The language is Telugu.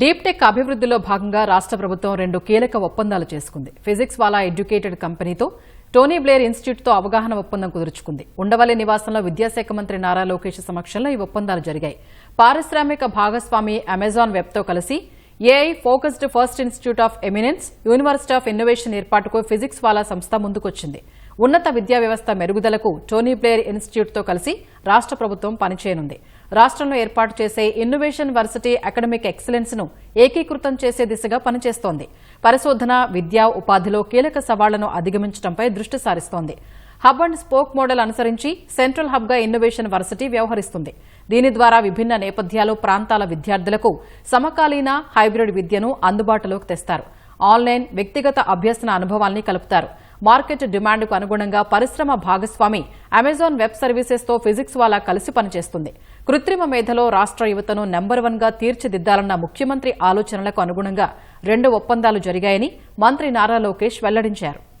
డీప్టెక్ అభివృద్ధిలో భాగంగా రాష్ట్ర ప్రభుత్వం రెండు కీలక ఒప్పందాలు చేసుకుంది. ఫిజిక్స్ వాలా ఎడ్యుకేటెడ్ కంపెనీతో టోనీ బ్లేర్ ఇన్స్టిట్యూట్తో అవగాహన ఒప్పందం కుదుర్చుకుంది. ఉండవల్లి నివాసంలో విద్యాశాఖ మంత్రి నారా లోకేష్ సమక్షంలో ఈ ఒప్పందాలు జరిగాయి. పారిశ్రామిక భాగస్వామి అమెజాన్ వెబ్తో కలిసి AI focused first institute of eminence university of innovation ఏర్పాటుకు ఫిజిక్స్ వాలా సంస్థ ముందుకొచ్చింది. ఉన్నత విద్యా వ్యవస్థ మెరుగుదలకు టోనీ బ్లేర్ ఇన్స్టిట్యూట్తో కలిసి రాష్ట్ర ప్రభుత్వం పనిచేయనుంది. రాష్ట్రంలో ఏర్పాటు చేసే ఇన్నోవేషన్ వర్సిటీ అకాడమిక్ ఎక్సలెన్స్ను ఏకీకృతం చేసే దిశగా పనిచేస్తోంది. పరిశోధన విద్యా ఉపాధిలో కీలక సవాళ్ళను అధిగమించడంపై దృష్టి సారిస్తోంది. హబ్ అండ్ స్పోక్ మోడల్ అనుసరించి సెంట్రల్ హబ్గా ఇన్నోవేషన్ వర్సిటీ వ్యవహరిస్తుంది. దీని ద్వారా విభిన్న నేపథ్యాలు ప్రాంతాల విద్యార్థులకు సమకాలీన హైబ్రిడ్ విద్యను అందుబాటులోకి తెస్తారు. ఆన్లైన్ వ్యక్తిగత అభ్యసన అనుభవాల్ని కలుపుతారు. మార్కెట్ డిమాండ్కు అనుగుణంగా పరిశ్రమ భాగస్వామి అమెజాన్ వెబ్ సర్వీసెస్తో ఫిజిక్స్ వాలా కలిసి పనిచేస్తుంది. కృత్రిమ మేధలో రాష్ట్ర యువతను నెంబర్ వన్గా తీర్చిదిద్దాలన్న ముఖ్యమంత్రి ఆలోచనలకు అనుగుణంగా రెండు ఒప్పందాలు జరిగాయని మంత్రి నారా లోకేష్ వెల్లడించారు.